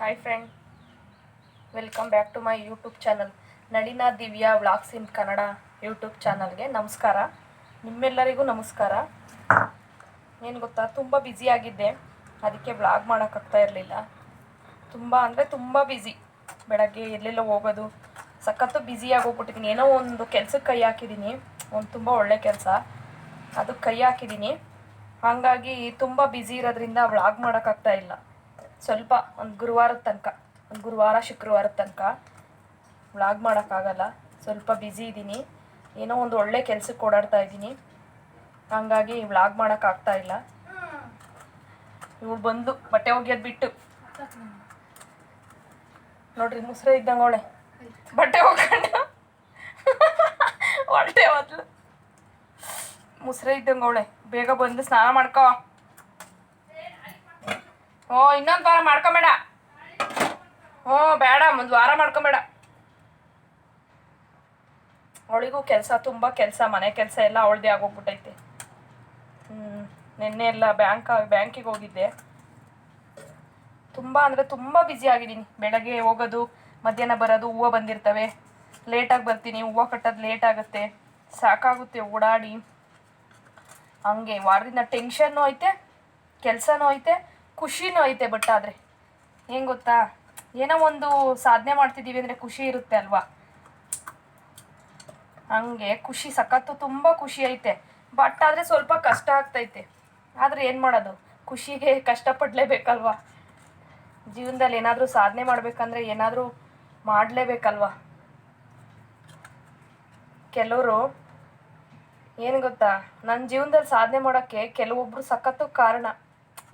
Hi friend welcome back to my YouTube channel Nalina Divya vlogs in Kannada YouTube ಚಾನಲ್ಗೆ ನಮಸ್ಕಾರ. ನಿಮ್ಮೆಲ್ಲರಿಗೂ ನಮಸ್ಕಾರ. ಏನು ಗೊತ್ತಾ, ತುಂಬ ಆಗಿದ್ದೆ. ಅದಕ್ಕೆ ವ್ಲಾಗ್ ಮಾಡೋಕ್ಕಾಗ್ತಾ ಇರಲಿಲ್ಲ. ತುಂಬ ಅಂದರೆ ತುಂಬ ಬ್ಯುಸಿ ಬೆಳಗ್ಗೆ ಎಲ್ಲೆಲ್ಲೋ ಹೋಗೋದು. ಸಖತ್ತು ಬ್ಯುಸಿಯಾಗಿ ಹೋಗ್ಬಿಟ್ಟಿದ್ದೀನಿ ಏನೋ ಒಂದು ಕೆಲ್ಸಕ್ಕೆ ಕೈ ಹಾಕಿದ್ದೀನಿ ಒಂದು ತುಂಬ ಒಳ್ಳೆ ಕೆಲಸ. ಅದಕ್ಕೆ ಕೈ ಹಾಕಿದ್ದೀನಿ ಹಾಗಾಗಿ ತುಂಬ ಬ್ಯುಸಿ ಇರೋದ್ರಿಂದ ವ್ಲಾಗ್ ಮಾಡೋಕ್ಕಾಗ್ತಾ ಇಲ್ಲ. ಸ್ವಲ್ಪ ಒಂದು ಗುರುವಾರದ ತನಕ, ಒಂದು ಗುರುವಾರ ಶುಕ್ರವಾರದ ತನಕ ವ್ಲಾಗ್ ಮಾಡೋಕ್ಕಾಗಲ್ಲ. ಸ್ವಲ್ಪ ಬ್ಯುಸಿ ಇದ್ದೀನಿ ಏನೋ ಒಂದು ಒಳ್ಳೆ ಕೆಲಸಕ್ಕೆ ಓಡಾಡ್ತಾ ಇದ್ದೀನಿ ಹಾಗಾಗಿ ವ್ಲಾಗ್ ಮಾಡೋಕ್ಕಾಗ್ತಾ ಇಲ್ಲ. ಇವಳು ಬಂದು ಬಟ್ಟೆ ಒಗೆಯೋದು ಬಿಟ್ಟು. ನೋಡ್ರಿ, ಮುಸ್ರೆ ಇದ್ದಂಗೆ ಅವಳೆ. ಬಟ್ಟೆ ಹೋಗ್ಕೊಂಡು ಹೊಲ್ಟೆ ಮೊದಲು. ಮುಸ್ರೆ ಇದ್ದಂಗೆ ಅವಳೆ. ಬೇಗ ಬಂದು ಸ್ನಾನ ಮಾಡ್ಕೋ. ಓ, ಇನ್ನೊಂದು ವಾರ ಮಾಡ್ಕೊಬೇಡ. ಹ್ಞೂ ಬೇಡ, ಒಂದು ವಾರ ಮಾಡ್ಕೊಬೇಡ. ಅವಳಿಗೂ ಕೆಲಸ, ತುಂಬ ಕೆಲಸ, ಮನೆ ಕೆಲಸ ಎಲ್ಲ ಅವಳದೇ ಆಗೋಗ್ಬಿಟ್ಟೈತೆ. ಹ್ಞೂ ನಿನ್ನೆ ಎಲ್ಲ ಬ್ಯಾಂಕ್, ಬ್ಯಾಂಕಿಗೆ ಹೋಗಿದ್ದೆ. ತುಂಬ ಅಂದರೆ ತುಂಬ ಬ್ಯುಸಿ ಆಗಿದ್ದೀನಿ. ಬೆಳಗ್ಗೆ ಹೋಗೋದು, ಮಧ್ಯಾಹ್ನ ಬರೋದು, ಹೂವು ಬಂದಿರ್ತವೆ. ಲೇಟಾಗಿ ಬರ್ತೀನಿ, ಹೂವು ಕಟ್ಟೋದು ಲೇಟ್ ಆಗುತ್ತೆ. ಸಾಕಾಗುತ್ತೆ, ಓಡಾಡಿ. ಹಂಗೆ ವಾರದಿಂದ ಟೆನ್ಷನ್ನು ಐತೆ, ಕೆಲಸನೂ ಐತೆ. ಖುಷಿನೂ ಐತೆ ಬಟ್ ಆದರೆ. ಏನು ಗೊತ್ತಾ? ಏನೋ ಒಂದು ಸಾಧನೆ ಮಾಡ್ತಿದ್ದೀವಿ ಅಂದರೆ ಖುಷಿ ಇರುತ್ತೆ ಅಲ್ವಾ? ಹಂಗೆ ಖುಷಿ, ಸಖತ್ತು ತುಂಬ ಖುಷಿ ಐತೆ. ಬಟ್ ಆದರೆ ಸ್ವಲ್ಪ ಕಷ್ಟ ಆಗ್ತೈತೆ. ಆದರೆ ಏನು ಮಾಡೋದು? ಖುಷಿಗೆ ಕಷ್ಟಪಡಲೇಬೇಕಲ್ವಾ? ಜೀವನದಲ್ಲಿ ಏನಾದರೂ ಸಾಧನೆ ಮಾಡಬೇಕಂದ್ರೆ ಏನಾದರೂ ಮಾಡಲೇಬೇಕಲ್ವಾ? ಕೆಲವರು, ಏನು ಗೊತ್ತಾ? ನನ್ನ ಜೀವನದಲ್ಲಿ ಸಾಧನೆ ಮಾಡೋಕ್ಕೆ ಕೆಲವೊಬ್ರು ಸಖತ್ತು ಕಾರಣ.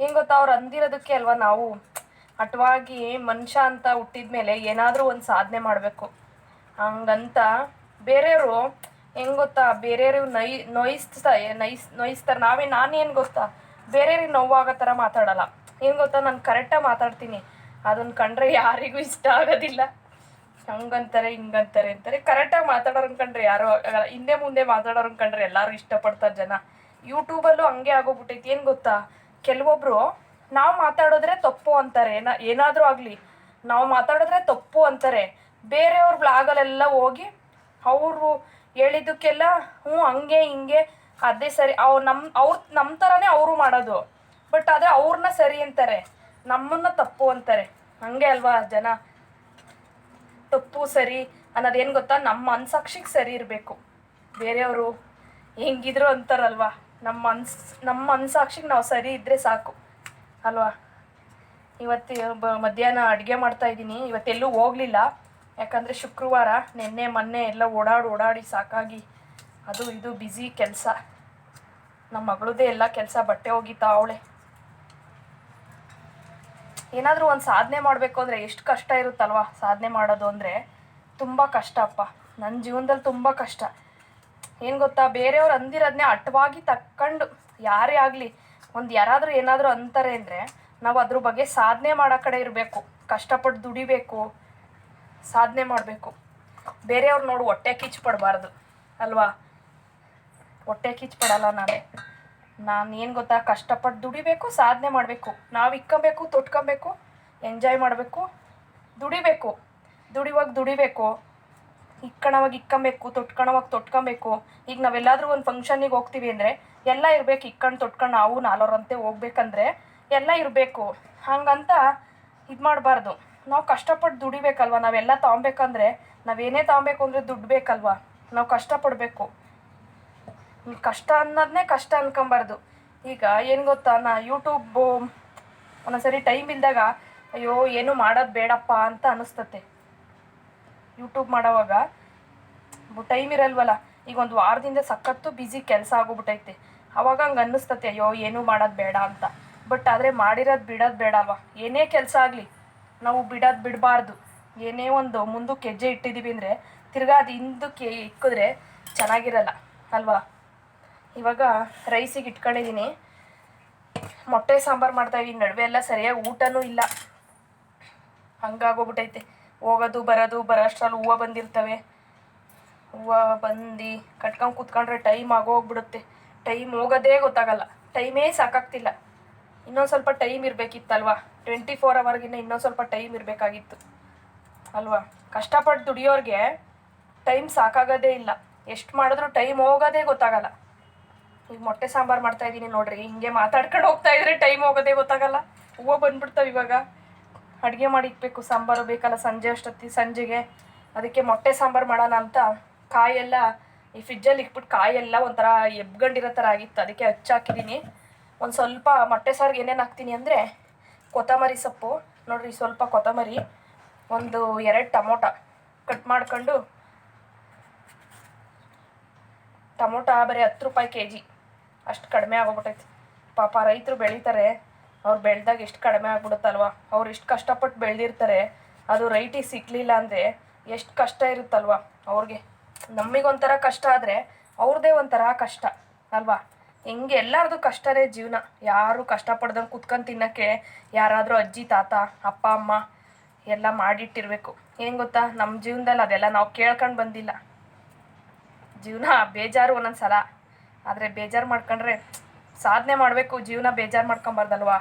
ಏನು ಗೊತ್ತಾ, ಅವ್ರು ಅಂದಿರೋದಕ್ಕೆ ಅಲ್ವಾ ನಾವು? ಹಠವಾಗಿ ಮನುಷ್ಯ ಅಂತ ಹುಟ್ಟಿದ ಮೇಲೆ ಏನಾದರೂ ಒಂದು ಸಾಧನೆ ಮಾಡಬೇಕು. ಹಂಗಂತ ಬೇರೆಯವರು ಹೆಂಗ್ ಗೊತ್ತಾ ಬೇರೆಯವ್ರಿಗೆ ನೈ, ನೋಯಿಸ್ತಾ, ನೈಸ್, ನೋಯಿಸ್ತಾರೆ. ನಾವೇ, ನಾನೇನು ಗೊತ್ತಾ, ಬೇರೆಯವ್ರಿಗೆ ನೋವಾಗೋ ಥರ ಮಾತಾಡಲ್ಲ. ಏನು ಗೊತ್ತಾ, ನಾನು ಕರೆಕ್ಟಾಗಿ ಮಾತಾಡ್ತೀನಿ. ಅದನ್ನು ಕಂಡ್ರೆ ಯಾರಿಗೂ ಇಷ್ಟ ಆಗೋದಿಲ್ಲ. ಹಂಗಂತಾರೆ, ಹಿಂಗಂತಾರೆ ಅಂತಾರೆ. ಕರೆಕ್ಟಾಗಿ ಮಾತಾಡೋರು ಕಂಡ್ರೆ ಯಾರು ಹಿಂದೆ ಮುಂದೆ ಮಾತಾಡೋರು ಕಂಡ್ರೆ ಎಲ್ಲರೂ ಇಷ್ಟಪಡ್ತಾರೆ ಜನ. ಯೂಟ್ಯೂಬಲ್ಲೂ ಹಂಗೆ ಆಗೋಗ್ಬಿಟ್ಟೈತಿ ಏನು ಗೊತ್ತಾ ಕೆಲವೊಬ್ರು, ನಾವು ಮಾತಾಡಿದ್ರೆ ತಪ್ಪು ಅಂತಾರೆ, ಏನ, ಏನಾದರೂ ಆಗಲಿ, ನಾವು ಮಾತಾಡಿದ್ರೆ ತಪ್ಪು ಅಂತಾರೆ. ಬೇರೆಯವ್ರ ಬ್ಲಾಗಲ್ಲೆಲ್ಲ ಹೋಗಿ, ಅವರು ಹೇಳಿದ್ದಕ್ಕೆಲ್ಲ, ಹ್ಞೂ, ಹಂಗೆ, ಹಿಂಗೆ, ಅದೇ ಸರಿ. ಅವ್ರು ನಮ್ಮ ಅವ್ರ ನಮ್ಮ ಥರನೇ ಅವರು ಮಾಡೋದು. ಬಟ್ ಆದರೆ ಅವ್ರನ್ನ ಸರಿ ಅಂತಾರೆ, ನಮ್ಮನ್ನ ತಪ್ಪು ಅಂತಾರೆ. ಹಂಗೆ ಅಲ್ವಾ ಜನ? ತಪ್ಪು, ಸರಿ ಅನ್ನೋದೇನು ಗೊತ್ತಾ? ನಮ್ಮ ಮನ್ಸಾಕ್ಷಿಗೆ ಸರಿ ಇರಬೇಕು. ಬೇರೆಯವರು ಹೆಂಗಿದ್ರು ಅಂತಾರಲ್ವಾ? ನಮ್ಮ ಮನ್ಸ್, ನಮ್ಮ ಮನ್ಸಾಕ್ಷಿಗೆ ನಾವು ಸರಿ ಇದ್ದರೆ ಸಾಕು. ಅಲ್ವಾ? ಇವತ್ತು ಮಧ್ಯಾಹ್ನ ಅಡುಗೆ ಮಾಡ್ತಾ ಇದ್ದೀನಿ. ಇವತ್ತೆಲ್ಲೂ ಹೋಗಲಿಲ್ಲ. ಯಾಕಂದರೆ ಶುಕ್ರವಾರ ನಿನ್ನೆ, ಮೊನ್ನೆ ಎಲ್ಲ ಓಡಾಡಿ ಓಡಾಡಿ ಸಾಕಾಗಿ ಅದು ಇದು ಬ್ಯುಸಿ ಕೆಲಸ. ನಮ್ಮ ಮಗಳದೇ ಎಲ್ಲ ಕೆಲಸ ಬಟ್ಟೆ ಒಗಿತಾ ಅವಳೆ. ಏನಾದರೂ ಒಂದು ಸಾಧನೆ ಮಾಡಬೇಕು ಅಂದರೆ ಎಷ್ಟು ಕಷ್ಟ ಇರುತ್ತಲ್ವಾ? ಸಾಧನೆ ಮಾಡೋದು ಅಂದರೆ ತುಂಬ ಕಷ್ಟಪ್ಪ ನನ್ನ ಜೀವನದಲ್ಲಿ ತುಂಬ ಕಷ್ಟ. ಏನು ಗೊತ್ತಾ? ಬೇರೆಯವ್ರು ಅಂದಿರೋದನ್ನೇ ಅಟ್ಟವಾಗಿ ತಕ್ಕೊಂಡು ಯಾರೇ ಆಗಲಿ ಒಂದು ಯಾರಾದರೂ ಏನಾದರೂ ಅಂತಾರೆ ಅಂದರೆ ನಾವು ಅದ್ರ ಬಗ್ಗೆ ಸಾಧನೆ ಮಾಡೋ ಕಡೆ ಇರಬೇಕು. ಕಷ್ಟಪಟ್ಟು ದುಡಿಬೇಕು. ಸಾಧನೆ ಮಾಡಬೇಕು. ಬೇರೆಯವ್ರು ನೋಡು ಹೊಟ್ಟೆ ಕಿಚ್ಚು ಪಡಬಾರ್ದು ಅಲ್ವಾ? ಹೊಟ್ಟೆ ಕಿಚ್ಚು ಪಡಲ್ಲ ನಾನು. ನಾನು ಏನು ಗೊತ್ತಾ? ಕಷ್ಟಪಟ್ಟು ದುಡಿಬೇಕು, ಸಾಧನೆ ಮಾಡಬೇಕು. ನಾವು ಇಕ್ಕಬೇಕು, ತೊಟ್ಕೊಬೇಕು, ಎಂಜಾಯ್ ಮಾಡಬೇಕು, ದುಡಿಬೇಕು. ದುಡಿವಾಗ ದುಡಿಬೇಕು. ಇಕ್ಕಣವಾಗ ಇಕ್ಕಬೇಕು, ತೊಟ್ಕಣವಾಗಿ ತೊಟ್ಕೊಬೇಕು. ಈಗ ನಾವೆಲ್ಲಾದ್ರೂ ಒಂದು ಫಂಕ್ಷನಿಗೆ ಹೋಗ್ತೀವಿ ಅಂದರೆ ಎಲ್ಲ ಇರಬೇಕು ಇಕ್ಕಂಡು ತೊಟ್ಕೊಂಡು ನಾವು ನಾಲ್ವರಂತೆ ಹೋಗ್ಬೇಕಂದ್ರೆ ಎಲ್ಲ ಇರಬೇಕು. ಹಾಗಂತ ಇದು ಮಾಡಬಾರ್ದು. ನಾವು ಕಷ್ಟಪಟ್ಟು ದುಡಿಬೇಕಲ್ವ? ನಾವೆಲ್ಲ ತೊಗೊಬೇಕಂದ್ರೆ ನಾವೇನೇ ತೊಗೊಬೇಕು ಅಂದರೆ ದುಡ್ಡು ಬೇಕಲ್ವಾ? ನಾವು ಕಷ್ಟಪಡಬೇಕು. ಕಷ್ಟ ಅನ್ನೋದನ್ನೇ ಕಷ್ಟ ಅನ್ಕೊಂಬಾರ್ದು. ಈಗ ಏನು ಗೊತ್ತಾ? ನಾ ಯೂಟ್ಯೂಬು ಒಂದೊಂದ್ಸರಿ ಟೈಮ್ ಇಲ್ದಾಗ ಅಯ್ಯೋ, ಏನು ಮಾಡೋದು ಬೇಡಪ್ಪ ಅಂತ ಅನಿಸ್ತತೆ. ಯೂಟ್ಯೂಬ್ ಮಾಡೋವಾಗ ಟೈಮ್ ಇರಲ್ವಲ್ಲ. ಈಗ ಒಂದು ವಾರದಿಂದ ಸಖತ್ತು ಬ್ಯುಸಿ ಕೆಲಸ ಆಗೋಗ್ಬಿಟ್ಟೈತೆ ಅವಾಗ ಹಂಗೆ ಅನ್ನಿಸ್ತತೆ, ಅಯ್ಯೋ, ಏನೂ ಮಾಡೋದು ಬೇಡ ಅಂತ. ಬಟ್ ಆದರೆ ಮಾಡಿರೋದು ಬಿಡೋದು ಬೇಡ ಅಲ್ವಾ? ಏನೇ ಕೆಲಸ ಆಗಲಿ, ನಾವು ಬಿಡೋದು ಬಿಡಬಾರ್ದು. ಏನೇ ಒಂದು ಮುಂದಕ್ಕೆ ಹೆಜ್ಜೆ ಇಟ್ಟಿದ್ದೀವಿ ಅಂದರೆ ತಿರ್ಗಾ ಅದು ಹಿಂದಕ್ಕೆ ಇಕ್ಕಿದ್ರೆ ಚೆನ್ನಾಗಿರಲ್ಲ, ಅಲ್ವಾ? ಇವಾಗ ರೈಸಿಗೆ ಇಟ್ಕೊಂಡಿದ್ದೀನಿ ಮೊಟ್ಟೆ ಸಾಂಬಾರು ಮಾಡ್ತಾಯಿದ್ದೀನಿ ನಡುವೆ ಎಲ್ಲ ಸರಿಯಾಗಿ ಊಟನೂ ಇಲ್ಲ. ಹಂಗಾಗೋಗ್ಬಿಟ್ಟೈತೆ ಹೋಗೋದು, ಬರೋದು, ಬರೋಷ್ಟ್ರಲ್ಲಿ ಹೂವು ಬಂದಿರ್ತವೆ. ಹೂವು ಬಂದು. ಕಟ್ಕೊಂಡು ಕೂತ್ಕೊಂಡ್ರೆ ಟೈಮ್ ಆಗೋಗ್ಬಿಡುತ್ತೆ. ಟೈಮ್ ಹೋಗೋದೇ ಗೊತ್ತಾಗಲ್ಲ. ಟೈಮೇ ಸಾಕಾಗ್ತಿಲ್ಲ. ಇನ್ನೊಂದು ಸ್ವಲ್ಪ ಟೈಮ್ ಇರಬೇಕಿತ್ತಲ್ವಾ? ಟ್ವೆಂಟಿ ಫೋರ್ ಅವರ್ಗಿನ್ನ ಇನ್ನೊಂದು ಸ್ವಲ್ಪ ಟೈಮ್ ಇರಬೇಕಾಗಿತ್ತು. ಅಲ್ವಾ? ಕಷ್ಟಪಟ್ಟು ದುಡಿಯೋರಿಗೆ ಟೈಮ್ ಸಾಕಾಗೋದೇ ಇಲ್ಲ. ಎಷ್ಟು ಮಾಡಿದ್ರು ಟೈಮ್ ಹೋಗೋದೇ ಗೊತ್ತಾಗಲ್ಲ. ಈಗ ಮೊಟ್ಟೆ ಸಾಂಬಾರು ಮಾಡ್ತಾ ಇದ್ದೀನಿ ನೋಡ್ರಿ. ಹಿಂಗೆ ಮಾತಾಡ್ಕೊಂಡು ಹೋಗ್ತಾ ಇದ್ರೆ ಟೈಮ್ ಹೋಗೋದೇ ಗೊತ್ತಾಗಲ್ಲ. ಹೂವು ಬಂದ್ಬಿಡ್ತಾವೆ ಇವಾಗ. ಅಡುಗೆ ಮಾಡಿ ಇಕ್ಬೇಕು. ಸಾಂಬಾರು ಬೇಕಲ್ಲ ಸಂಜೆ ಅಷ್ಟೊತ್ತಿ, ಸಂಜೆಗೆ. ಅದಕ್ಕೆ ಮೊಟ್ಟೆ ಸಾಂಬಾರು ಮಾಡೋಣ ಅಂತ ಕಾಯೆಲ್ಲ ಈ ಫ್ರಿಜ್ಜಲ್ಲಿ ಇಟ್ಬಿಟ್ಟು ಕಾಯೆಲ್ಲ ಒಂಥರ ಎಬ್ಗಂಡಿರೋ ಥರ ಆಗಿತ್ತು. ಅದಕ್ಕೆ ಹಚ್ಚಾಕಿದ್ದೀನಿ ಒಂದು ಸ್ವಲ್ಪ ಮೊಟ್ಟೆ ಸಾರಿಗೆ ಏನೇನು ಹಾಕ್ತೀನಿ ಅಂದರೆ ಕೊತ್ತಂಬರಿ ಸೊಪ್ಪು. ನೋಡ್ರಿ ಸ್ವಲ್ಪ ಕೊತ್ತಂಬರಿ, ಒಂದು ಎರಡು ಟಮೋಟ ಕಟ್ ಮಾಡ್ಕೊಂಡು ಟಮೋಟ ಬರೀ ಹತ್ತು ರೂಪಾಯಿ ಕೆ ಜಿ ಅಷ್ಟು ಕಡಿಮೆ ಆಗೋಗ್ಬಿಟ್ಟೈತಿ ಪಾಪ ರೈತರು ಬೆಳೀತಾರೆ. ಅವ್ರು ಬೆಳೆದಾಗ ಎಷ್ಟು ಕಡಿಮೆ ಆಗ್ಬಿಡುತ್ತಲ್ವ? ಅವ್ರು ಎಷ್ಟು ಕಷ್ಟಪಟ್ಟು ಬೆಳೆದಿರ್ತಾರೆ. ಅದು ರೈಟಿಗೆ ಸಿಕ್ಕಲಿಲ್ಲ ಅಂದರೆ ಎಷ್ಟು ಕಷ್ಟ ಇರುತ್ತಲ್ವ ಅವ್ರಿಗೆ? ನಮಗೊಂಥರ ಕಷ್ಟ ಆದರೆ ಅವ್ರದ್ದೇ ಒಂಥರ ಕಷ್ಟ, ಅಲ್ವಾ? ಹೆಂಗೆ ಎಲ್ಲರದು ಕಷ್ಟನೇ ಜೀವನ. ಯಾರು ಕಷ್ಟಪಡ್ದಂಗೆ ಕುತ್ಕೊಂಡು ತಿನ್ನೋಕ್ಕೆ ಯಾರಾದರೂ ಅಜ್ಜಿ, ತಾತ, ಅಪ್ಪ, ಅಮ್ಮ ಎಲ್ಲ ಮಾಡಿಟ್ಟಿರಬೇಕು. ಏನು ಗೊತ್ತಾ? ನಮ್ಮ ಜೀವನದಲ್ಲಿ ಅದೆಲ್ಲ ನಾವು ಕೇಳ್ಕೊಂಡು ಬಂದಿಲ್ಲ. ಜೀವನ ಬೇಜಾರು ಒಂದೊಂದು ಸಲ. ಆದರೆ ಬೇಜಾರು ಮಾಡ್ಕೊಂಡ್ರೆ ಸಾಧನೆ ಮಾಡಬೇಕು. ಜೀವನ ಬೇಜಾರು ಮಾಡ್ಕೊಬಾರ್ದಲ್ವಾ?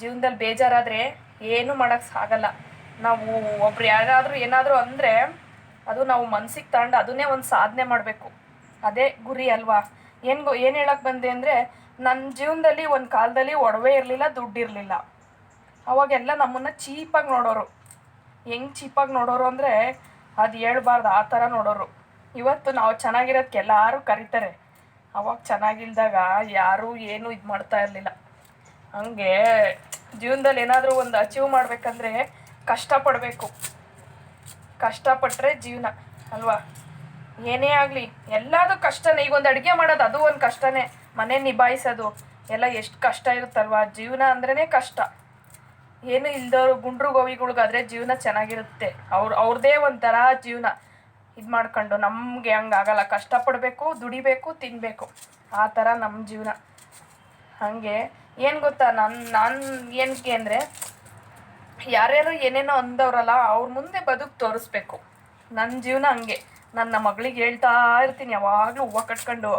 ಜೀವನದಲ್ಲಿ ಬೇಜಾರಾದರೆ ಏನೂ ಮಾಡೋಕ್ಕೆ ಆಗಲ್ಲ ನಾವು ಒಬ್ರು ಯಾರಾದರೂ ಏನಾದರೂ ಅಂದರೆ ಅದು ನಾವು ಮನ್ಸಿಗೆ ತಗೊಂಡು ಅದನ್ನೇ ಒಂದು ಸಾಧನೆ ಮಾಡಬೇಕು. ಅದೇ ಗುರಿ ಅಲ್ವಾ? ಏನು ಗೊ, ಏನು ಹೇಳಕ್ಕೆ ಬಂದೆ ಅಂದರೆ ನನ್ನ ಜೀವನದಲ್ಲಿ ಒಂದು ಕಾಲದಲ್ಲಿ ಒಡವೆ ಇರಲಿಲ್ಲ, ದುಡ್ಡು ಇರಲಿಲ್ಲ. ಅವಾಗೆಲ್ಲ ನಮ್ಮನ್ನು ಚೀಪಾಗಿ ನೋಡೋರು. ಹೆಂಗೆ ಚೀಪಾಗಿ ನೋಡೋರು ಅಂದರೆ, ಅದು ಹೇಳ್ಬಾರ್ದು, ಆ ಥರ ನೋಡೋರು. ಇವತ್ತು ನಾವು ಚೆನ್ನಾಗಿರೋದಕ್ಕೆ ಎಲ್ಲರೂ ಕರೀತಾರೆ. ಅವಾಗ ಚೆನ್ನಾಗಿಲ್ದಾಗ ಯಾರೂ ಏನೂ ಇದು ಮಾಡ್ತಾ ಇರಲಿಲ್ಲ. ಹಂಗೆ ಜೀವನದಲ್ಲಿ ಏನಾದರೂ ಒಂದು ಅಚೀವ್ ಮಾಡಬೇಕಂದ್ರೆ ಕಷ್ಟಪಡಬೇಕು. ಕಷ್ಟಪಟ್ಟರೆ ಜೀವನ, ಅಲ್ವಾ? ಏನೇ ಆಗಲಿ, ಎಲ್ಲದೂ ಕಷ್ಟನೇ. ಈಗ ಒಂದು ಅಡುಗೆ ಮಾಡೋದು, ಅದು ಒಂದು ಕಷ್ಟನೇ. ಮನೆ ನಿಭಾಯಿಸೋದು, ಎಲ್ಲ ಎಷ್ಟು ಕಷ್ಟ ಇರುತ್ತಲ್ವಾ? ಜೀವನ ಅಂದ್ರೇ ಕಷ್ಟ. ಏನು ಇಲ್ದವ್ರು ಗುಂಡ್ರು ಗೋವಿಗಳಿಗಾದ್ರೆ ಜೀವನ ಚೆನ್ನಾಗಿರುತ್ತೆ. ಅವ್ರ ಅವ್ರದ್ದೇ ಒಂಥರ ಜೀವನ ಇದು ಮಾಡ್ಕೊಂಡು ನಮಗೆ ಹಂಗಾಗಲ್ಲ ಕಷ್ಟಪಡಬೇಕು, ದುಡಿಬೇಕು ತಿನ್ನಬೇಕು ಆ ಥರ ನಮ್ಮ ಜೀವನ. ಹಾಗೆ, ಏನು ಗೊತ್ತಾ? ನನ್ನ ನಾನು ಏನಕ್ಕೆ ಅಂದರೆ ಯಾರ್ಯಾರು ಏನೇನೋ ಅಂದವರಲ್ಲ, ಅವ್ರ ಮುಂದೆ ಬದುಕು ತೋರಿಸ್ಬೇಕು. ನನ್ನ ಜೀವನ ಹಂಗೆ. ನನ್ನ ಮಗಳಿಗೆ ಹೇಳ್ತಾ ಇರ್ತೀನಿ, ಯಾವಾಗಲೂ ಹೂವು ಕಟ್ಕೊಂಡು.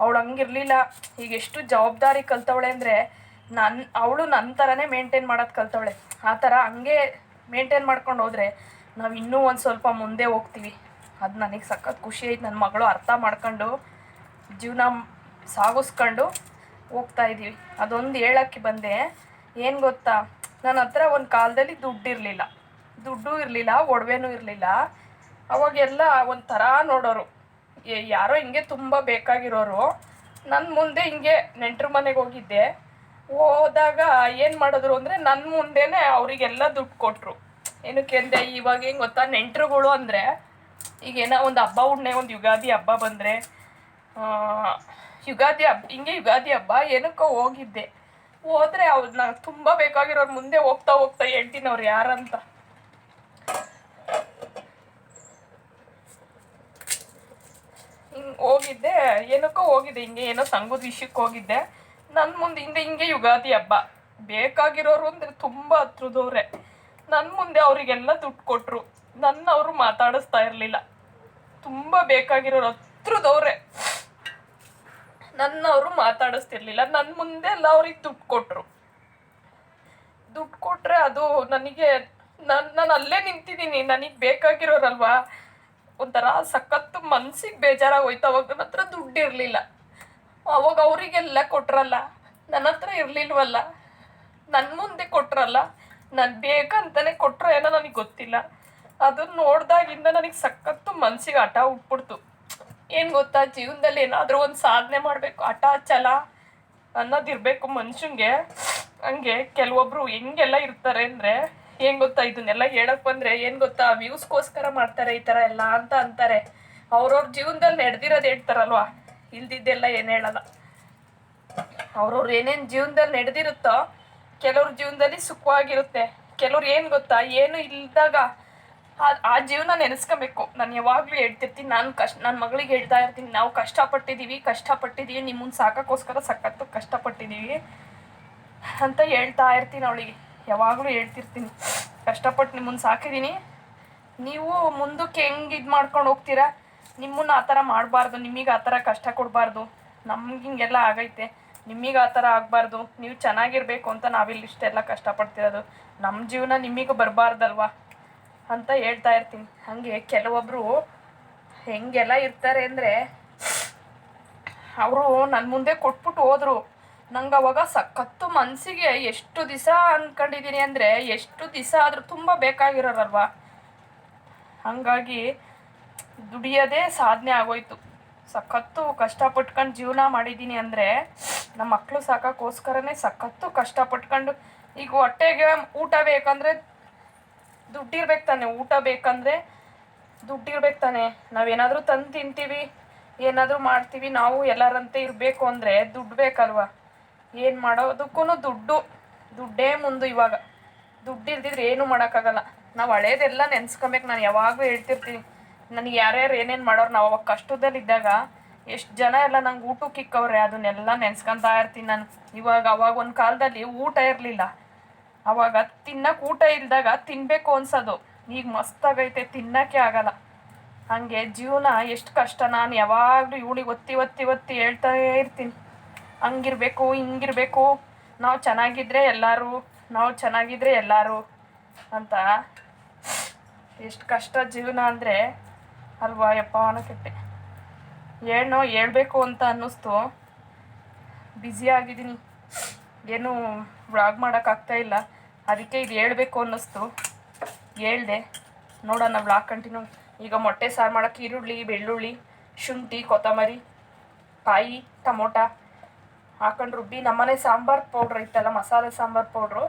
ಅವಳು ಹಂಗಿರಲಿಲ್ಲ. ಈಗ ಎಷ್ಟು ಜವಾಬ್ದಾರಿ ಕಲ್ತವಳೆ ಅಂದರೆ ನನ್ನ ಅವಳು ನನ್ನ ಥರನೇ ಮೇಂಟೈನ್ ಮಾಡೋದು ಕಲ್ತವಳೆ. ಆ ಥರ ಹಂಗೆ ಮೇಂಟೈನ್ ಮಾಡ್ಕೊಂಡು ಹೋದರೆ, ನಾವು ಇನ್ನೂ ಒಂದು ಸ್ವಲ್ಪ ಮುಂದೆ ಹೋಗ್ತೀವಿ. ಅದು ನನಗೆ ಸಖತ್ ಖುಷಿ ಆಯ್ತು. ನನ್ನ ಮಗಳು ಅರ್ಥ ಮಾಡ್ಕೊಂಡು, ಜೀವನ ಸಾಗಿಸ್ಕೊಂಡು ಹೋಗ್ತಾ ಇದ್ದೀವಿ ಅದೊಂದು ಹೇಳೋಕ್ಕೆ ಬಂದೆ. ಏನು ಗೊತ್ತಾ? ನನ್ನ ಹತ್ರ ಒಂದು ಕಾಲದಲ್ಲಿ ದುಡ್ಡು ಇರಲಿಲ್ಲ. ದುಡ್ಡು ಇರಲಿಲ್ಲ, ಒಡವೆನೂ ಇರಲಿಲ್ಲ. ಅವಾಗೆಲ್ಲ ಒಂಥರ ನೋಡೋರು. ಯಾರೋ ಹಿಂಗೆ ತುಂಬ ಬೇಕಾಗಿರೋರು. ನನ್ನ ಮುಂದೆ ಹಿಂಗೆ ನೆಂಟ್ರ ಮನೆಗೆ ಹೋಗಿದ್ದೆ. ಹೋದಾಗ ಏನು ಮಾಡಿದ್ರು ಅಂದರೆ ನನ್ನ ಮುಂದೆನೇ ಅವರಿಗೆಲ್ಲ ದುಡ್ಡು ಕೊಟ್ಟರು ಏನಕ್ಕೆ ಅಂದರೆ ಇವಾಗ ಹೆಂಗೆ ಗೊತ್ತಾ? ನೆಂಟ್ರುಗಳು ಅಂದರೆ ಈಗ ಏನೋ ಒಂದು ಹಬ್ಬ ಉಣ್ಣೆ ಒಂದು ಯುಗಾದಿ ಹಬ್ಬ ಬಂದರೆ ಯುಗಾದಿ ಹಬ್ಬ ಹಿಂಗೆ ಯುಗಾದಿ ಹಬ್ಬ ಏನಕ್ಕೋ ಹೋಗಿದ್ದೆ. ಹೋದ್ರೆ ಅವ್ರು ನಂಗೆ ತುಂಬ ಬೇಕಾಗಿರೋರು ಮುಂದೆ ಹೋಗ್ತಾ ಹೋಗ್ತಾ ಹೇಳ್ತೀನಿ ಅವ್ರು ಯಾರಂತ. ಹಿಂಗೆ ಹೋಗಿದ್ದೆ, ಏನಕ್ಕೋ ಹೋಗಿದ್ದೆ, ಹಿಂಗೆ ಏನೋ ಸಂಘದ ವಿಷಯಕ್ಕೆ ಹೋಗಿದ್ದೆ. ನನ್ನ ಮುಂದೆ ಹಿಂದೆ ಹಿಂಗೆ ಯುಗಾದಿ ಹಬ್ಬ. ಬೇಕಾಗಿರೋರು ಅಂದರೆ ತುಂಬ ಹತ್ರದವ್ರೆ. ನನ್ನ ಮುಂದೆ ಅವರಿಗೆಲ್ಲ ದುಡ್ಡು ಕೊಟ್ಟರು ನನ್ನ ಅವರು ಮಾತಾಡಿಸ್ತಾ ಇರಲಿಲ್ಲ. ತುಂಬ ಬೇಕಾಗಿರೋರು ಹತ್ರದವ್ರೆ. ನನ್ನವರು ಮಾತಾಡಿಸ್ತಿರ್ಲಿಲ್ಲ. ನನ್ನ ಮುಂದೆ ಎಲ್ಲ ಅವ್ರಿಗೆ ದುಡ್ಡು ಕೊಟ್ಟರು ದುಡ್ಡು ಕೊಟ್ಟರೆ ಅದು ನನಗೆ, ನಾನು ನಾನು ಅಲ್ಲೇ ನಿಂತಿದ್ದೀನಿ. ನನಗೆ ಬೇಕಾಗಿರೋರಲ್ವಾ? ಒಂಥರ ಸಖತ್ತು ಮನ್ಸಿಗೆ ಬೇಜಾರಾಗಿ ಹೋಯ್ತು ಅವಾಗ ನನ್ನ ಹತ್ರ ದುಡ್ಡು ಇರಲಿಲ್ಲ. ಅವಾಗ ಅವರಿಗೆಲ್ಲ ಕೊಟ್ರಲ್ಲ. ನನ್ನ ಹತ್ರ ಇರಲಿಲ್ವಲ್ಲ? ನನ್ನ ಮುಂದೆ ಕೊಟ್ರಲ್ಲ? ನಾನು ಬೇಕಂತಾನೆ ಕೊಟ್ಟರು ಏನೋ ನನಗೆ ಗೊತ್ತಿಲ್ಲ. ಅದನ್ನ ನೋಡ್ದಾಗಿಂದ ನನಗೆ ಸಖತ್ತು ಮನ್ಸಿಗೆ ಹಠ ಉಟ್ಬಿಡ್ತು ಏನು ಗೊತ್ತಾ? ಜೀವನದಲ್ಲಿ ಏನಾದರೂ ಒಂದು ಸಾಧನೆ ಮಾಡಬೇಕು. ಹಠ ಛಲ ಅನ್ನೋದಿರ್ಬೇಕು ಮನುಷ್ಯಂಗೆ. ಹಂಗೆ ಕೆಲವೊಬ್ರು ಹೆಂಗೆಲ್ಲ ಇರ್ತಾರೆ ಅಂದರೆ ಏನು ಗೊತ್ತಾ? ಇದನ್ನೆಲ್ಲ ಹೇಳಕ್ ಬಂದರೆ ಏನು ಗೊತ್ತಾ? ವ್ಯೂಸ್ಗೋಸ್ಕರ ಮಾಡ್ತಾರೆ ಈ ಥರ ಎಲ್ಲ ಅಂತ ಅಂತಾರೆ. ಅವ್ರವ್ರ ಜೀವನದಲ್ಲಿ ನಡೆದಿರೋದು ಹೇಳ್ತಾರಲ್ವಾ? ಇಲ್ದಿದ್ದೆಲ್ಲ ಏನು ಹೇಳಲ್ಲ. ಅವ್ರವ್ರು ಏನೇನು ಜೀವನದಲ್ಲಿ ನಡೆದಿರುತ್ತೋ, ಕೆಲವ್ರ ಜೀವನದಲ್ಲಿ ಸುಖವಾಗಿರುತ್ತೆ. ಕೆಲವ್ರು ಏನು ಗೊತ್ತಾ? ಏನು ಇಲ್ದಾಗ ಆ ಜೀವ ಜೀವನ ನೆನೆಸ್ಕೋಬೇಕು. ನಾನು ಯಾವಾಗಲೂ ಹೇಳ್ತಿರ್ತೀನಿ, ನಾನು ಕಷ್ಟ ನನ್ನ ಮಗಳಿಗೆ ಹೇಳ್ತಾ ಇರ್ತೀನಿ, ನಾವು ಕಷ್ಟಪಟ್ಟಿದ್ದೀವಿ ಕಷ್ಟಪಟ್ಟಿದ್ದೀವಿ ನಿಮ್ಮನ್ನು ಸಾಕೋಕ್ಕೋಸ್ಕರ ಸಖತ್ತು ಕಷ್ಟಪಟ್ಟಿದ್ದೀವಿ ಅಂತ ಹೇಳ್ತಾ ಇರ್ತೀನಿ ಅವಳಿಗೆ. ಯಾವಾಗಲೂ ಹೇಳ್ತಿರ್ತೀನಿ, ಕಷ್ಟಪಟ್ಟು ನಿಮ್ಮನ್ನು ಸಾಕಿದ್ದೀನಿ ನೀವು ಮುಂದಕ್ಕೆ ಹೆಂಗೆ ಇದು ಮಾಡ್ಕೊಂಡು ಹೋಗ್ತೀರಾ? ನಿಮ್ಮನ್ನು ಆ ಥರ ಮಾಡಬಾರ್ದು, ನಿಮಗೆ ಆ ಥರ ಕಷ್ಟ ಕೊಡಬಾರ್ದು. ನಮ್ಗೆ ಹಿಂಗೆಲ್ಲ ಆಗೈತೆ. ನಿಮಗೆ ಆ ಥರ ಆಗಬಾರ್ದು. ನೀವು ಚೆನ್ನಾಗಿರ್ಬೇಕು ಅಂತ ನಾವಿಲ್ಲಿ ಇಷ್ಟೆಲ್ಲ ಕಷ್ಟಪಡ್ತಿರೋದು. ನಮ್ಮ ಜೀವನ ನಿಮಗೂ ಬರಬಾರ್ದಲ್ವಾ? ಅಂತ ಹೇಳ್ತಾ ಇರ್ತೀನಿ. ಹಂಗೆ ಕೆಲವೊಬ್ಬರು ಹೆಂಗೆಲ್ಲ ಇರ್ತಾರೆ ಅಂದರೆ ಅವರು ನನ್ನ ಮುಂದೆ ಕೊಟ್ಬಿಟ್ಟು ಹೋದ್ರು. ನಂಗೆ ಅವಾಗ ಸಖತ್ತು ಮನಸ್ಸಿಗೆ ಎಷ್ಟು ದಿವಸ ಅಂದ್ಕೊಂಡಿದ್ದೀನಿ ಅಂದರೆ ಎಷ್ಟು ದಿವಸ ಆದರೂ ತುಂಬ ಬೇಕಾಗಿರೋರಲ್ವ? ಹಾಗಾಗಿ ದುಡಿಯೋದೇ ಸಾಧನೆ ಆಗೋಯ್ತು. ಸಖತ್ತು ಕಷ್ಟಪಟ್ಕೊಂಡು ಜೀವನ ಮಾಡಿದ್ದೀನಿ ಅಂದರೆ ನಮ್ಮ ಮಕ್ಕಳು ಸಾಕೋಕ್ಕೋಸ್ಕರನೇ ಸಖತ್ತು ಕಷ್ಟಪಟ್ಕೊಂಡು ಈಗ ಹೊಟ್ಟೆಗೆ ಊಟ ಬೇಕಂದರೆ ದುಡ್ಡಿರ್ಬೇಕು ತಾನೆ, ಊಟ ಬೇಕಂದರೆ ದುಡ್ಡಿರ್ಬೇಕು ತಾನೆ. ನಾವೇನಾದರೂ ತಂದು ತಿಂತೀವಿ, ಏನಾದರೂ ಮಾಡ್ತೀವಿ, ನಾವು ಎಲ್ಲರಂತೆ ಇರಬೇಕು ಅಂದರೆ ದುಡ್ಡು ಬೇಕಲ್ವಾ? ಏನು ಮಾಡೋದಕ್ಕೂ ದುಡ್ಡು, ದುಡ್ಡೇ ಮುಂದು ಇವಾಗ. ದುಡ್ಡು ಇಲ್ದಿದ್ರೆ ಏನೂ ಮಾಡೋಕ್ಕಾಗಲ್ಲ. ನಾವು ಹಳೇದೆಲ್ಲ ನೆನ್ಸ್ಕೊಬೇಕು, ನಾನು ಯಾವಾಗಲೂ ಹೇಳ್ತಿರ್ತೀನಿ. ನನಗೆ ಯಾರ್ಯಾರು ಏನೇನು ಮಾಡೋರು, ನಾವು ಅವಾಗ ಕಷ್ಟದಲ್ಲಿದ್ದಾಗ ಎಷ್ಟು ಜನ ಎಲ್ಲ ನಂಗೆ ಊಟಕ್ಕೆ ಇಕ್ಕವ್ರೆ ಅದನ್ನೆಲ್ಲ ನೆನ್ಸ್ಕೊತಾ ಇರ್ತೀನಿ ನಾನು. ಇವಾಗ, ಅವಾಗ ಒಂದು ಕಾಲದಲ್ಲಿ ಊಟ ಇರಲಿಲ್ಲ. ಅವಾಗ ತಿನ್ನಕ್ಕೆ ಊಟ ಇಲ್ದಾಗ ತಿನ್ನಬೇಕು ಅನ್ಸೋದು. ಈಗ ಮಸ್ತಾಗೈತೆ, ತಿನ್ನಕ್ಕೆ ಆಗಲ್ಲ. ಹಾಗೆ ಜೀವನ ಎಷ್ಟು ಕಷ್ಟ. ನಾನು ಯಾವಾಗಲೂ ಇವಳಿಗೆ ಒತ್ತಿ ಒತ್ತಿ ಒತ್ತಿ ಹೇಳ್ತಾ ಇರ್ತೀನಿ. ಹಂಗಿರ್ಬೇಕು, ಹಿಂಗಿರ್ಬೇಕು. ನಾವು ಚೆನ್ನಾಗಿದ್ರೆ ಎಲ್ಲರೂ, ನಾವು ಚೆನ್ನಾಗಿದ್ರೆ ಎಲ್ಲರೂ ಅಂತ. ಎಷ್ಟು ಕಷ್ಟ ಜೀವನ ಅಂದರೆ ಅಲ್ವಾ ಯಪ್ಪ ಅನ್ನೋಕೆಟ್ಟೆ ಏನೋ ಹೇಳ್ಬೇಕು ಅಂತ ಅನ್ನಿಸ್ತು. ಬ್ಯುಸಿ ಆಗಿದ್ದೀನಿ. ಏನು ವ್ಲಾಗ್ ಮಾಡೋಕ್ಕಾಗ್ತಾ ಇಲ್ಲ. ಅದಕ್ಕೆ ಇದು ಹೇಳ್ಬೇಕು ಅನ್ನಿಸ್ತು. ಹೇಳ್ದೆ. ನೋಡೋಣ ಬ್ಲಾಕ್ ಕಂಟಿನ್ಯೂ ಈಗ ಮೊಟ್ಟೆ ಸಾರು ಮಾಡೋಕ್ಕೆ ಈರುಳ್ಳಿ, ಬೆಳ್ಳುಳ್ಳಿ, ಶುಂಠಿ, ಕೊತ್ತಂಬರಿ ಕಾಯಿ ಟಮೋಟ ಹಾಕೊಂಡು ರುಬ್ಬಿ ನಮ್ಮನೆ ಸಾಂಬಾರು ಪೌಡ್ರ್ ಇತ್ತಲ್ಲ, ಮಸಾಲೆ ಸಾಂಬಾರು ಪೌಡ್ರು.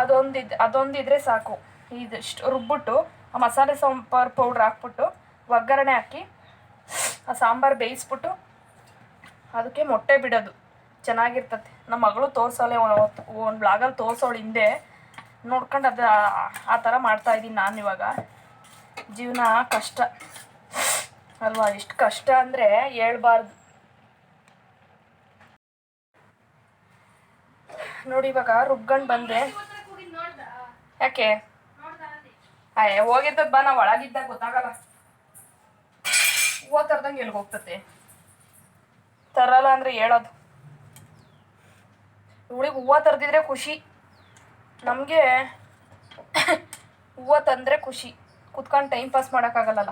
ಅದೊಂದಿದ್, ಅದೊಂದಿದ್ರೆ ಸಾಕು. ಇದಿಷ್ಟು ರುಬ್ಬಿಟ್ಟು ಆ ಮಸಾಲೆ ಸಾಂಬಾರು ಪೌಡ್ರ್ ಹಾಕ್ಬಿಟ್ಟು ಒಗ್ಗರಣೆ ಹಾಕಿ ಆ ಸಾಂಬಾರು ಬೇಯಿಸ್ಬಿಟ್ಟು ಅದಕ್ಕೆ ಮೊಟ್ಟೆ ಬಿಡೋದು. ಚೆನ್ನಾಗಿರ್ತತೆ ನಮ್ಮ ಮಗಳು ತೋರ್ಸೋಲೆ ಒಂದು ಬ್ಲಾಗಲ್ಲಿ ತೋರ್ಸೋಳು ಹಿಂದೆ. ನೋಡ್ಕೊಂಡು ಅದು ಆ- ಥರ ಮಾಡ್ತಾ ಇದ್ದೀನಿ ನಾನು ಇವಾಗ. ಜೀವನ ಕಷ್ಟ. ಅಲ್ವಾ? ಎಷ್ಟು ಕಷ್ಟ ಅಂದರೆ ಹೇಳ್ಬಾರ್ದು. ನೋಡಿ ಇವಾಗ ರುಬ್ಕೊಂಡು ಬಂದೆ. ಯಾಕೆ? ಅಯ್ಯ ಹೋಗಿದ್ದದ್ ಬಾ, ನಾವು ಒಳಗಿದ್ದಾಗ ಗೊತ್ತಾಗಲ್ಲ. ಹೂವು ತರ್ದಂಗೆ ಎಲ್ಲಿ ಹೋಗ್ತತೆ? ತರಲ್ಲ ಅಂದ್ರೆ ಹೇಳೋದು. ಇವಳಿಗೆ ಹೂವು ತರ್ದಿದ್ರೆ ಖುಷಿ. ನಮಗೆ ಹೂವು ತಂದರೆ ಖುಷಿ. ಕುತ್ಕೊಂಡು ಟೈಮ್ ಪಾಸ್ ಮಾಡೋಕ್ಕಾಗಲ್ಲಲ್ಲ.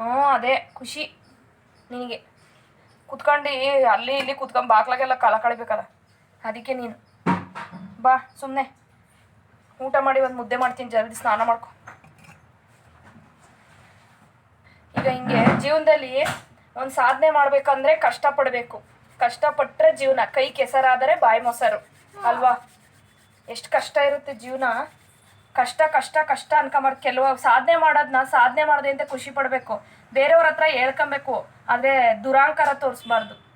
ಹ್ಞೂ, ಅದೇ ಖುಷಿ ನಿನಗೆ. ಕುತ್ಕೊಂಡು ಅಲ್ಲಿ ಇಲ್ಲಿ ಕುತ್ಕೊಂಡು ಬಾಗ್ಲಾಗೆಲ್ಲ ಕಾಲ ಕಳಿಬೇಕಲ್ಲ. ಅದಕ್ಕೆ ನೀನು. ಬಾ ಸುಮ್ಮನೆ ಊಟ ಮಾಡಿ ಒಂದು ಮುದ್ದೆ ಮಾಡ್ತೀನಿ, ಜಲ್ದಿ ಸ್ನಾನ ಮಾಡ್ಕೊ. ಈಗ ಹಿಂಗೆ ಜೀವನದಲ್ಲಿ ಒಂದು ಸಾಧನೆ ಮಾಡಬೇಕಂದ್ರೆ ಕಷ್ಟಪಡಬೇಕು. ಕಷ್ಟಪಟ್ಟರೆ ಜೀವನ. ಕೈ ಕೆಸರಾದರೆ ಬಾಯಿ ಮೊಸರು. ಅಲ್ವಾ? ಎಷ್ಟು ಕಷ್ಟ ಇರುತ್ತೆ ಜೀವನ. ಕಷ್ಟ ಕಷ್ಟ ಕಷ್ಟ ಅನ್ಕೊಂಬಾರ್ದು. ಕೆಲವು ಸಾಧನೆ ಮಾಡೋದನ್ನ ಸಾಧನೆ ಮಾಡಿದೆ ಅಂತ ಖುಷಿ ಪಡಬೇಕು. ಬೇರೆಯವ್ರ ಹತ್ರ ಹೇಳ್ಕೊಬೇಕು. ಆದರೆ ದುರಾಂಕಾರ ತೋರಿಸ್ಬಾರ್ದು.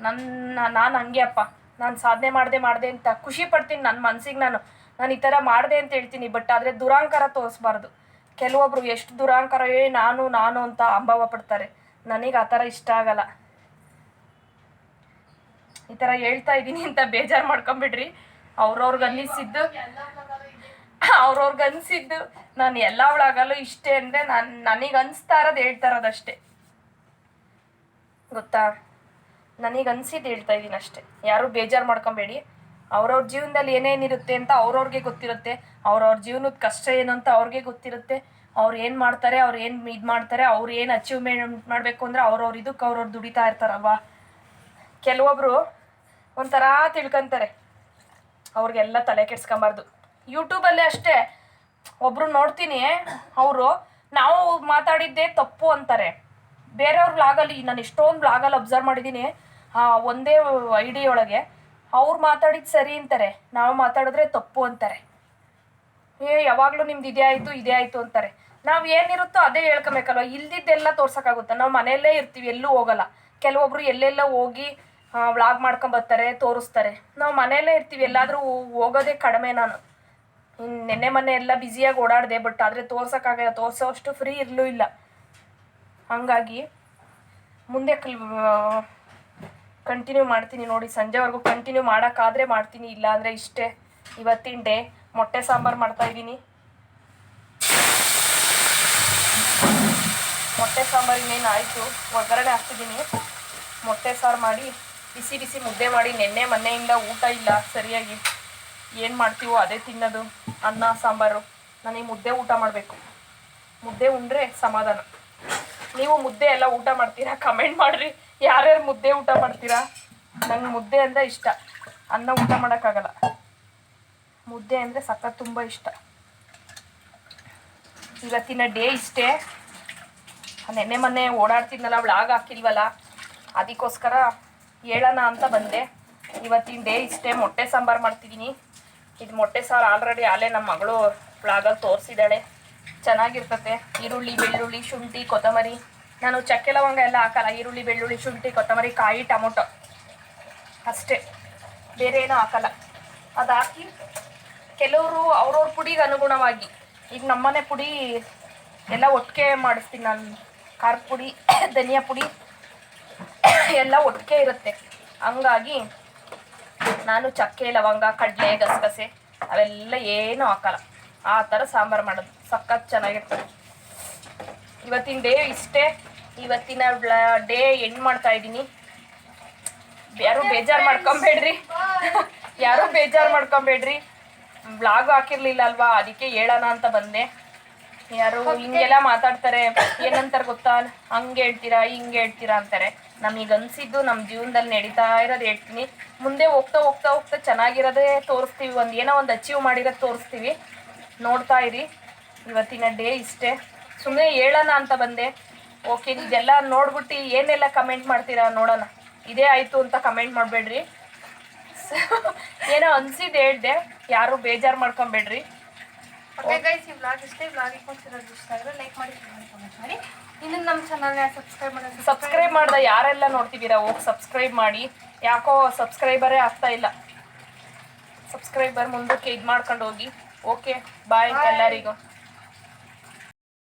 ನನ್ನ ನಾನು ಹಂಗೆ ಅಪ್ಪ. ನಾನು ಸಾಧನೆ ಮಾಡಿದೆ ಮಾಡಿದೆ ಅಂತ ಖುಷಿ ಪಡ್ತೀನಿ ನನ್ನ ಮನ್ಸಿಗೆ ನಾನು. ನಾನು ಈ ಥರ ಮಾಡಿದೆ ಅಂತ ಹೇಳ್ತೀನಿ. ಬಟ್ ಆದರೆ ದುರಾಂಕಾರ ತೋರಿಸ್ಬಾರ್ದು. ಕೆಲವೊಬ್ರು ಎಷ್ಟು ದುರಾಂಕಾರ, ಏ, ನಾನು ನಾನು ಅಂತ ಅಂಭವ ಪಡ್ತಾರೆ. ನನಗೆ ಆ ಥರ ಇಷ್ಟ ಆಗಲ್ಲ. ಈ ತರ ಹೇಳ್ತಾ ಇದ್ದೀನಿ ಅಂತ ಬೇಜಾರು ಮಾಡ್ಕೊಂಬಿಡ್ರಿ ಅವ್ರವ್ರಿಗೆ ಅನ್ನಿಸಿದ್ದು, ಅವ್ರವ್ರಿಗೆ ಅನ್ಸಿದ್ದು ನಾನು ಎಲ್ಲ ಒಳಗಲ್ಲೂ ಇಷ್ಟೇ ಅಂದ್ರೆ ನಾನು ನನಗ್ ಅನಿಸ್ತಾ ಇರೋದು ಹೇಳ್ತಾ ಇರೋದಷ್ಟೇ ಗೊತ್ತಾ? ನನಗೆ ಅನ್ಸಿದ್ದು ಹೇಳ್ತಾ ಇದ್ದೀನಿ ಅಷ್ಟೇ. ಯಾರು ಬೇಜಾರು ಮಾಡ್ಕೊಬೇಡಿ. ಅವ್ರವ್ರ ಜೀವನದಲ್ಲಿ ಏನೇನಿರುತ್ತೆ ಅಂತ ಅವ್ರವ್ರಿಗೆ ಗೊತ್ತಿರುತ್ತೆ. ಅವ್ರವ್ರ ಜೀವನದ ಕಷ್ಟ ಏನು ಅಂತ ಅವ್ರಿಗೆ ಗೊತ್ತಿರುತ್ತೆ. ಅವ್ರು ಏನು ಮಾಡ್ತಾರೆ, ಅವ್ರು ಏನು ಇದು ಮಾಡ್ತಾರೆ, ಅವ್ರು ಏನು ಅಚೀವ್ಮೆಂಟ್ ಮಾಡಬೇಕು ಅಂದರೆ ಅವ್ರವ್ರ ಇದಕ್ಕೆ ಅವ್ರವ್ರು ದುಡಿತಾ ಇರ್ತಾರಲ್ವಾ? ಕೆಲವೊಬ್ರು ಒಂಥರ ತಿಳ್ಕೊಂತಾರೆ. ಅವ್ರಿಗೆಲ್ಲ ತಲೆ ಕೆಡ್ಸ್ಕೊಂಬಾರ್ದು. ಯೂಟ್ಯೂಬಲ್ಲೇ ಅಷ್ಟೇ, ಒಬ್ರು ನೋಡ್ತೀನಿ, ಅವರು, ನಾವು ಮಾತಾಡಿದ್ದೇ ತಪ್ಪು ಅಂತಾರೆ. ಬೇರೆಯವ್ರ ಬ್ಲಾಗಲ್ಲಿ ನಾನು ಎಷ್ಟೊಂದು ಬ್ಲಾಗಲ್ಲಿ ಅಬ್ಸರ್ವ್ ಮಾಡಿದ್ದೀನಿ ಒಂದೇ ಐ ಡಿ ಒಳಗೆ, ಅವ್ರು ಮಾತಾಡಿದ್ದು ಸರಿ ಅಂತಾರೆ, ನಾವು ಮಾತಾಡಿದ್ರೆ ತಪ್ಪು ಅಂತಾರೆ. ಏ, ಯಾವಾಗಲೂ ನಿಮ್ದು ಇದೇ ಆಯಿತು ಇದೇ ಆಯಿತು ಅಂತಾರೆ. ನಾವು ಏನಿರುತ್ತೋ ಅದೇ ಹೇಳ್ಕೊಬೇಕಲ್ವ? ಇಲ್ದಿದ್ದೆಲ್ಲ ತೋರ್ಸೋಕ್ಕಾಗುತ್ತೆ? ನಾವು ಮನೆಯಲ್ಲೇ ಇರ್ತೀವಿ, ಎಲ್ಲೂ ಹೋಗಲ್ಲ. ಕೆಲವೊಬ್ರು ಎಲ್ಲೆಲ್ಲ ಹೋಗಿ ವ್ಲಾಗ್ ಮಾಡ್ಕೊಂಬರ್ತಾರೆ ತೋರಿಸ್ತಾರೆ. ನಾವು ಮನೆಯಲ್ಲೇ ಇರ್ತೀವಿ, ಎಲ್ಲಾದರೂ ಹೋಗೋದೇ ಕಡಿಮೆ ನಾನು. ನೆನ್ನೆ ಮೊನ್ನೆ ಎಲ್ಲ ಬ್ಯುಸಿಯಾಗಿ ಓಡಾಡಿದೆ ಬಟ್ ಆದರೆ ತೋರ್ಸೋಕ್ಕಾಗಲ್ಲ ತೋರಿಸೋ ಅಷ್ಟು ಫ್ರೀ ಇರಲೂ ಇಲ್ಲ. ಹಾಗಾಗಿ ಮುಂದೆ ಕಲ್ ಕಂಟಿನ್ಯೂ ಮಾಡ್ತೀನಿ ನೋಡಿ, ಸಂಜೆವರೆಗೂ ಕಂಟಿನ್ಯೂ ಮಾಡೋಕ್ಕಾದರೆ ಮಾಡ್ತೀನಿ ಇಲ್ಲ ಅಂದರೆ ಇಷ್ಟೇ. ಇವತ್ತಿನ ಡೇ ಮೊಟ್ಟೆ ಸಾಂಬಾರು ಮಾಡ್ತಾ ಇದ್ದೀನಿ. ಮೊಟ್ಟೆ ಸಾಂಬಾರು ಇನ್ನೇನು ಆಯಿತು? ಒಗ್ಗರಣೆ ಹಾಕ್ತಿದ್ದೀನಿ. ಮೊಟ್ಟೆ ಸಾರು ಮಾಡಿ ಬಿಸಿ ಬಿಸಿ ಮುದ್ದೆ ಮಾಡಿ ನೆನ್ನೆ ಮೊನ್ನೆಯಿಂದ ಊಟ ಇಲ್ಲ, ಸರಿಯಾಗಿ ಏನು ಮಾಡ್ತೀವೋ ಅದೇ ತಿನ್ನೋದು, ಅನ್ನ, ಸಾಂಬಾರು. ನನಗೆ ಮುದ್ದೆ ಊಟ ಮಾಡಬೇಕು. ಮುದ್ದೆ ಉಂಡ್ರೆ ಸಮಾಧಾನ. ನೀವು ಮುದ್ದೆ ಎಲ್ಲ ಊಟ ಮಾಡ್ತೀರಾ? ಕಮೆಂಟ್ ಮಾಡ್ರಿ. ಯಾರ್ಯಾರು ಮುದ್ದೆ ಊಟ ಮಾಡ್ತೀರಾ? ನಂಗೆ ಮುದ್ದೆ ಅಂದರೆ ಇಷ್ಟ. ಅನ್ನ ಊಟ ಮಾಡೋಕ್ಕಾಗಲ್ಲ. ಮುದ್ದೆ ಅಂದರೆ ಸಖತ್ ತುಂಬ ಇಷ್ಟ. ಇವತ್ತಿನ ಡೇ ಇಷ್ಟೇ. ನೆನ್ನೆ ಮೊನ್ನೆ ಓಡಾಡ್ತಿದ್ನಲ್ಲ, ವ್ಲಾಗ್ ಹಾಕಿಲ್ವಲ್ಲ, ಅದಕ್ಕೋಸ್ಕರ ಹೇಳೋಣ ಅಂತ ಬಂದೆ. ಇವತ್ತಿನ ಡೇ ಇಷ್ಟೇ ಮೊಟ್ಟೆ ಸಾಂಬಾರು ಮಾಡ್ತಿದ್ದೀನಿ ಇದು ಮೊಟ್ಟೆ ಸಾರು ಆಲ್ರೆಡಿ ಆಲೇ ನಮ್ಮ ಮಗಳು ವ್ಲಾಗಲ್ಲಿ ತೋರಿಸಿದ್ದಾಳೆ ಚೆನ್ನಾಗಿರ್ತತೆ. ಈರುಳ್ಳಿ, ಬೆಳ್ಳುಳ್ಳಿ, ಶುಂಠಿ, ಕೊತ್ತಂಬರಿ. ನಾನು ಚಕ್ಕೆ ಲವಂಗ ಎಲ್ಲ ಹಾಕಲ್ಲ, ಈರುಳ್ಳಿ, ಬೆಳ್ಳುಳ್ಳಿ, ಶುಂಠಿ, ಕೊತ್ತಂಬರಿ, ಕಾಯಿ, ಟೊಮೊಟೊ. ಅಷ್ಟೇ. ಬೇರೆ ಏನೂ ಹಾಕಲ್ಲ. ಅದು ಹಾಕಿ ಕೆಲವರು ಅವ್ರವ್ರ ಪುಡಿಗೆ ಅನುಗುಣವಾಗಿ, ಈಗ ನಮ್ಮನೆ ಪುಡಿ ಎಲ್ಲ ಒಟ್ಟಿಗೆ ಮಾಡಿಸ್ತೀನಿ ನಾನು. ಖಾರದ ಪುಡಿ, ಧನಿಯಾ ಪುಡಿ ಎಲ್ಲ ಒಟ್ಟಿಗೆ ಇರುತ್ತೆ. ಹಂಗಾಗಿ ನಾನು ಚಕ್ಕೆ, ಲವಂಗ, ಕಡಲೆ, ಗಸಗಸೆ ಅವೆಲ್ಲ ಏನೂ ಹಾಕಲ್ಲ. ಆ ಥರ ಸಾಂಬಾರು ಮಾಡೋದು. ಸಖತ್ ಚೆನ್ನಾಗಿರ್ತದೆ ಇವತ್ತಿನ ಡೇ ಇಷ್ಟೇ. ಇವತ್ತಿನ ಡೇ ಎಂಡ್ ಮಾಡ್ತಾ ಇದ್ದೀನಿ. ಯಾರು ಬೇಜಾರು ಮಾಡ್ಕೊಂಬೇಡ್ರಿ. ಯಾರು ಬೇಜಾರು ಮಾಡ್ಕೊಂಬೇಡ್ರಿ. ಬ್ಲಾಗ್ ಹಾಕಿರ್ಲಿಲ್ಲ ಅಲ್ವಾ? ಅದಕ್ಕೆ ಹೇಳೋಣ ಅಂತ ಬಂದೆ. ಯಾರು ಹಿಂಗೆಲ್ಲ ಮಾತಾಡ್ತಾರೆ ಏನಂತಾರೆ ಗೊತ್ತಾ? ಹಂಗೆ ಹೇಳ್ತೀರಾ ಹಿಂಗೆ ಹೇಳ್ತೀರಾ ಅಂತಾರೆ. ನಮಗೆ ಅನ್ಸಿದ್ದು ನಮ್ಮ ಜೀವನದಲ್ಲಿ ನಡೀತಾ ಇರೋದು ಹೇಳ್ತೀನಿ. ಮುಂದೆ ಹೋಗ್ತಾ ಹೋಗ್ತಾ ಹೋಗ್ತಾ ಚೆನ್ನಾಗಿರೋದೇ ತೋರಿಸ್ತೀವಿ. ಒಂದು ಏನೋ ಒಂದು ಅಚೀವ್ ಮಾಡಿರೋದು ತೋರಿಸ್ತೀವಿ. ನೋಡ್ತಾ ಇರಿ. ಇವತ್ತಿನ ಡೇ ಇಷ್ಟೇ. ಸುಮ್ಮನೆ ಹೇಳೋಣ ಅಂತ ಬಂದೆ. ಓಕೆ ಇದೆಲ್ಲ ನೋಡ್ಬಿಟ್ಟು ಏನೆಲ್ಲ ಕಮೆಂಟ್ ಮಾಡ್ತೀರಾ ನೋಡೋಣ. ಇದೇ ಆಯಿತು ಅಂತ ಕಮೆಂಟ್ ಮಾಡಬೇಡ್ರಿ. ಏನೋ ಅನ್ಸಿದ್ದು ಹೇಳ್ದೆ. ಯಾರು ಬೇಜಾರು ಮಾಡ್ಕೊಂಬೇಡ್ರಿ. ಓಕೆ ಗೈಸ್ ಈ ವ್ಲಾಗ್ ಇಷ್ಟೇ. ವ್ಲಾಗ್ ಇಟ್ಕೊಂಡಿರೋದು ಇಷ್ಟ ಆದ್ರೆ ಲೈಕ್ ಮಾಡಿ ಕಮೆಂಟ್ ಮಾಡಿ ಇನ್ನು ನಮ್ಮ ಚಾನಲ್ನ ಸಬ್ಸ್ಕ್ರೈಬ್ ಮಾಡೋದು ಸಬ್ಸ್ಕ್ರೈಬ್ ಮಾಡ್ದ ಯಾರೆಲ್ಲ ನೋಡ್ತಿದ್ದೀರಾ ಹೋಗಿ ಸಬ್ಸ್ಕ್ರೈಬ್ ಮಾಡಿ. ಯಾಕೋ ಸಬ್ಸ್ಕ್ರೈಬರೇ ಆಗ್ತಾ ಇಲ್ಲ. ಸಬ್ಸ್ಕ್ರೈಬರ್ ಮುಂದಕ್ಕೆ ಇದು ಮಾಡ್ಕೊಂಡು ಹೋಗಿ. Okay bye. ಎಲ್ಲರಿಗೂ.